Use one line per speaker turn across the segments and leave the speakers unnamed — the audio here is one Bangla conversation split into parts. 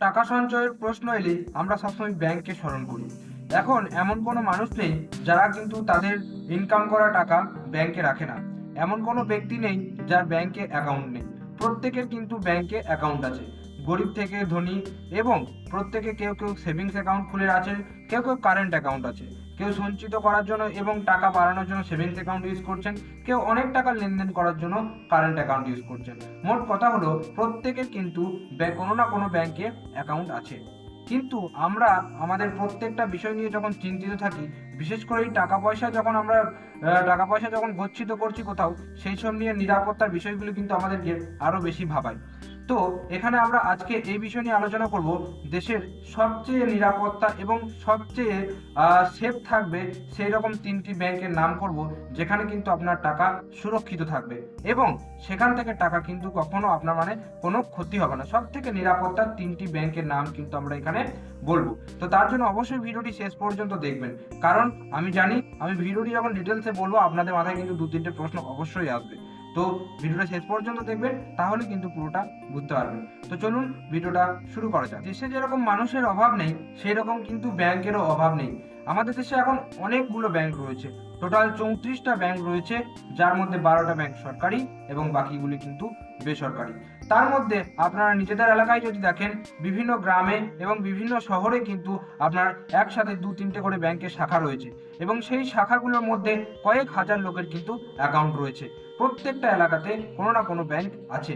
টাকা সঞ্চয়ের প্রশ্ন এলে আমরা সবসময় ব্যাংককে স্মরণ করি। এখন এমন কোনো মানুষ নেই যারা কিন্তু তাদের ইনকাম করা টাকা ব্যাংকে রাখে না। এমন কোনো ব্যক্তি নেই যার ব্যাংকে অ্যাকাউন্ট নেই। প্রত্যেকের কিন্তু ব্যাংকে অ্যাকাউন্ট আছে। গরিব থেকে ধনী এবং প্রত্যেকে কেউ কেউ সেভিংস অ্যাকাউন্ট খুলে আছে কেউ কেউ কারেন্ট অ্যাকাউন্ট আছে। কেউ সঞ্চিত করার জন্য এবং টাকা বাড়ানোর জন্য সেভিংস অ্যাকাউন্ট ইউজ করছেন, কেউ অনেক টাকা লেনদেন করার জন্য কারেন্ট অ্যাকাউন্ট ইউজ করছেন। মোট কথা হলো, প্রত্যেকের কিন্তু কোনো না কোনো ব্যাংকে অ্যাকাউন্ট আছে। কিন্তু আমরা আমাদের প্রত্যেকটা বিষয় নিয়ে যখন চিন্তিত থাকি, বিশেষ করে এই টাকা পয়সা যখন আমরা টাকা পয়সা যখন গচ্ছিত করছি কোথাও, সেই সব নিয়ে নিরাপত্তার বিষয়গুলো কিন্তু আমাদেরকে আরও বেশি ভাবায়। তো এখানে আমরা আজকে এই বিষয় নিয়ে আলোচনা করব, দেশের সবচেয়ে নিরাপত্তা এবং সবচেয়ে সেফ থাকবে সেই রকম তিনটি ব্যাংকের নাম করব, যেখানে কিন্তু আপনার টাকা সুরক্ষিত থাকবে এবং সেখান থেকে টাকা কিন্তু কখনো আপনার মানে কোনো ক্ষতি হবে না। সব থেকে নিরাপত্তার তিনটি ব্যাংকের নাম কিন্তু আমরা এখানে বলব। তো তার জন্য অবশ্যই ভিডিওটি শেষ পর্যন্ত দেখবেন। কারণ আমি জানি, আমি ভিডিওটি যখন ডিটেলসে বলব, আপনাদের মাথায় কিন্তু দু তিনটে প্রশ্ন অবশ্যই আসবে। তো ভিডিওটা শেষ পর্যন্ত দেখবেন, তাহলে কিন্তু পুরোটা বুঝতে পারবেন। তো চলুন ভিডিওটা শুরু করা যাক। দেশে যেরকম মানুষের অভাব নেই সেই রকম কিন্তু ব্যাংকেরও অভাব নেই। আমাদের দেশে এখন অনেকগুলো ব্যাংক রয়েছে। টোটাল চৌত্রিশটা ব্যাংক রয়েছে, যার মধ্যে বারোটা ব্যাংক সরকারি এবং বাকিগুলি কিন্তু বেসরকারি। তার মধ্যে আপনারা নিজেদের এলাকায় যদি দেখেন, বিভিন্ন গ্রামে এবং বিভিন্ন শহরে কিন্তু আপনার একসাথে দু তিনটে করে ব্যাংকের শাখা রয়েছে এবং সেই শাখাগুলোর মধ্যে কয়েক হাজার লোকের কিন্তু অ্যাকাউন্ট রয়েছে। প্রত্যেকটা এলাকাতে কোনো না কোনো ব্যাংক আছে।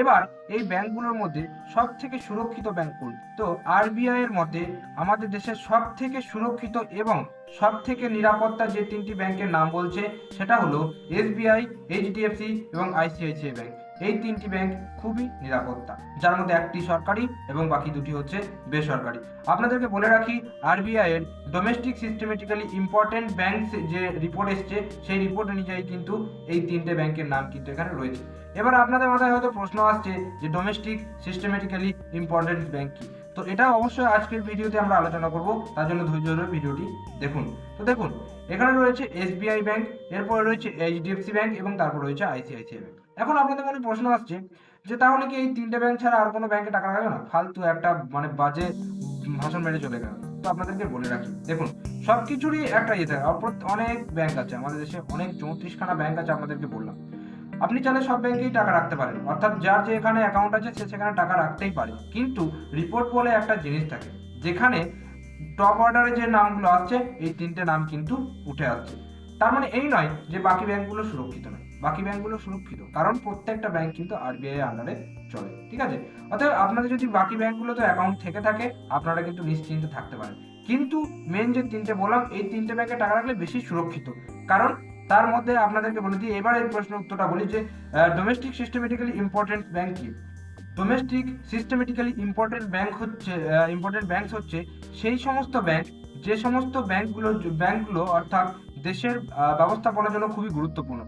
এবার এই ব্যাংকগুলোর মধ্যে সব থেকে সুরক্ষিত ব্যাংক কোন তো আরবিআই এর মতে আমাদের দেশের সব থেকে সুরক্ষিত এবং সব থেকে নিরাপত্তা যে তিনটি ব্যাংকের নাম বলছে, সেটা হলো এসবিআই এইচডিএফসি এবং আইসিআইসিআই ব্যাংক এই তিনটি ব্যাংক খুবই নিরাপত্তা। যার মধ্যে একটি সরকারি এবং বাকি দুটি হচ্ছে বেসরকারি। আপনাদেরকে বলে রাখি আরবিআই এর ডোমেস্টিক সিস্টেমেটিক্যালি ইম্পর্টেন্ট ব্যাংক যে রিপোর্ট এসছে, সেই রিপোর্ট অনুযায়ী কিন্তু এই তিনটে ব্যাংকের নাম কিন্তু এখানে রয়েছে। এবার আপনাদের মাথায় হয়তো প্রশ্ন আসছে যে ডোমেস্টিক সিস্টেমেটিক্যালি ইম্পর্টেন্ট ব্যাংক কি? তো এটা অবশ্যই আজকের ভিডিওতে আমরা আলোচনা করব, তার জন্য ধৈর্য ধরে ভিডিওটি দেখুন। তো দেখুন, এখানে রয়েছে এসবিআই ব্যাংক, এরপরে রয়েছে এইচডিএফসি ব্যাংক এবং তারপর রয়েছে আইসিআইসিআই ব্যাংক। এখন আপনাদের মনে প্রশ্ন আসছে যে তাহলে কি এই তিনটে ব্যাংক ছাড়া আর কোনো ব্যাংকে টাকা রাখবে না? ফালতু একটা মানে বাজে ভাষণ মেরে চলে গেল। তো আপনাদেরকে বলে রাখি, দেখুন সব কিছুরই একটা ইয়ে থাকে অনেক ব্যাংক আছে, আমাদের দেশে অনেক চৌত্রিশখানা ব্যাংক আছে, আপনাদেরকে বললাম। আপনি চাইলে সব ব্যাংকেই টাকা রাখতে পারেন। অর্থাৎ যার যে এখানে অ্যাকাউন্ট আছে, সে সেখানে টাকা রাখতেই পারে। কিন্তু রিপোর্ট বলে একটা জিনিস থাকে, যেখানে টপ অর্ডারে যে নামগুলো আসছে, এই তিনটে নাম কিন্তু উঠে আসছে। তার মানে এই নয় যে বাকি ব্যাংকগুলো সুরক্ষিত নয়। বাকি ব্যাংকগুলো সুরক্ষিত, কারণ প্রত্যেকটা ব্যাংক কিন্তু আরবিআই আন্ডারে চলে, ঠিক আছে? অতএব আপনাদের যদি বাকি ব্যাংকগুলোতে অ্যাকাউন্ট থেকে থাকে, আপনারা কিন্তু নিশ্চিন্তে থাকতে পারেন। কিন্তু মেন যে তিনটে বললাম, এই তিনটে ব্যাংকে টাকা রাখলে বেশি সুরক্ষিত। কারণ তার মধ্যে আপনাদেরকে বলে দিই, এবার এই প্রশ্ন উত্তরটা বলি যে ডোমেস্টিক সিস্টেমেটিক্যালি ইম্পর্টেন্ট ব্যাংক কি? ডোমেস্টিক সিস্টেমেটিক্যালি ইম্পর্টেন্ট ব্যাংক হচ্ছে ইম্পর্টেন্ট ব্যাংক হচ্ছে সেই সমস্ত ব্যাংক যে সমস্ত ব্যাংকগুলো ব্যাংকগুলো অর্থাৎ দেশের ব্যবস্থাপনার জন্য খুবই গুরুত্বপূর্ণ।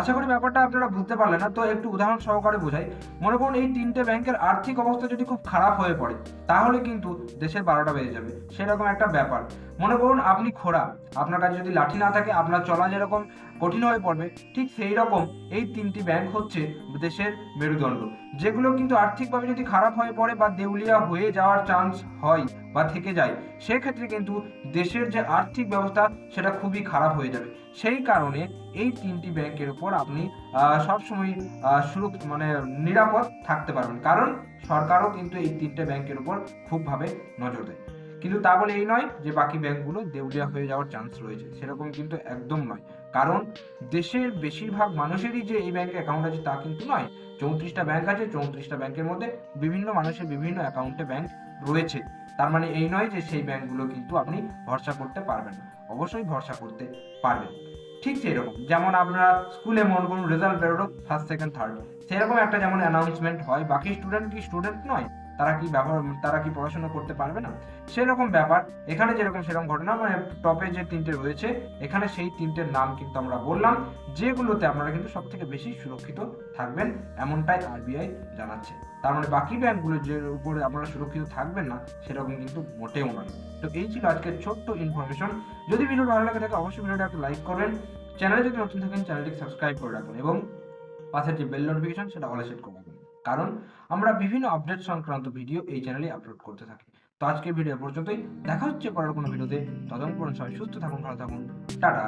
আশা করি ব্যাপারটা আপনারা বুঝতে পারলেন না। তো একটু উদাহরণ সহকারে বোঝাই। মনে করুন এই তিনটে ব্যাংকের আর্থিক অবস্থা যদি খুব খারাপ হয়ে পড়ে, তাহলে কিন্তু দেশের বারোটা বেজে যাবে। সেরকম একটা ব্যাপার। মনে করুন আপনি খোড়া, আপনার কাছে যদি লাঠি না থাকে, আপনার চলা যেরকম কঠিন হয়ে পড়বে, ঠিক সেই রকম এই তিনটি ব্যাংক হচ্ছে দেশের মেরুদণ্ড। যেগুলো কিন্তু আর্থিকভাবে যদি খারাপ হয়ে পড়ে বা দেউলিয়া হয়ে যাওয়ার চান্স হয় বা থেকে যায় সেক্ষেত্রে কিন্তু দেশের যে আর্থিক ব্যবস্থা সেটা খুবই খারাপ হয়ে যাবে। সেই কারণে এই তিনটি ব্যাংকের উপর আপনি সবসময় আহ, সুরক্ষিত মানে নিরাপদ থাকতে পারবেন। কারণ সরকারও কিন্তু এই তিনটে ব্যাংকের উপর খুবভাবে নজর দেয়। কিন্তু তা বলে এই নয় যে বাকি ব্যাংকগুলো দেউলিয়া হয়ে যাওয়ার চান্স রয়েছে। সেরকম কিন্তু একদম নয়। কারণ দেশের বেশিরভাগ মানুষেরই যে এই ব্যাংকে অ্যাকাউন্ট আছে তা কিন্তু নয়। চৌত্রিশটা ব্যাংক আছে চৌত্রিশটা ব্যাংকের মধ্যে বিভিন্ন মানুষের বিভিন্ন অ্যাকাউন্টে ব্যাংক রয়েছে। তার মানে এই নয় যে সেই ব্যাংকগুলো কিন্তু আপনি ভরসা করতে পারবেন না। অবশ্যই ভরসা করতে পারবেন। ঠিক সেরকম যেমন আপনারা স্কুলে মনে করুন রেজাল্ট বেরোলো ফার্স্ট সেকেন্ড থার্ড সেরকম একটা যেমন অ্যানাউন্সমেন্ট হয়, বাকি স্টুডেন্ট কি স্টুডেন্ট নয় তারা কি ব্যবহার, তারা কি পড়াশোনা করতে পারবে না? সেরকম ব্যাপার। এখানে যেরকম সেরকম ঘটনা মানে টপে যে তিনটে রয়েছে, এখানে সেই তিনটের নাম কিন্তু আমরা বললাম, যেগুলোতে আপনারা কিন্তু সব থেকে বেশি সুরক্ষিত থাকবেন, এমনটাই আরবিআই জানাচ্ছে। তার মানে বাকি ব্যাংকগুলো যে উপরে আপনারা সুরক্ষিত থাকবেন না, সেরকম কিন্তু মোটেও নয়। তো এই ছিল আজকের ছোট্ট ইনফরমেশন যদি ভিডিও ভালো লাগে থাকে, অবশ্যই ভিডিওটা একটু লাইক করবেন। চ্যানেলে যদি নতুন থাকেন চ্যানেলটিকে সাবস্ক্রাইব করে রাখবেন এবং পাশের যে বেল নোটিফিকেশন সেটা অলে সেট করে কারণ আমরা বিভিন্ন আপডেট সংক্রান্ত ভিডিও এই চ্যানেলে আপলোড করতে থাকি। তো আজকের ভিডিও পর্যন্তই। দেখা হচ্ছে পরের কোনো ভিডিওতে ততক্ষণ সবাই সুস্থ থাকুন, ভালো থাকুন। টাটা।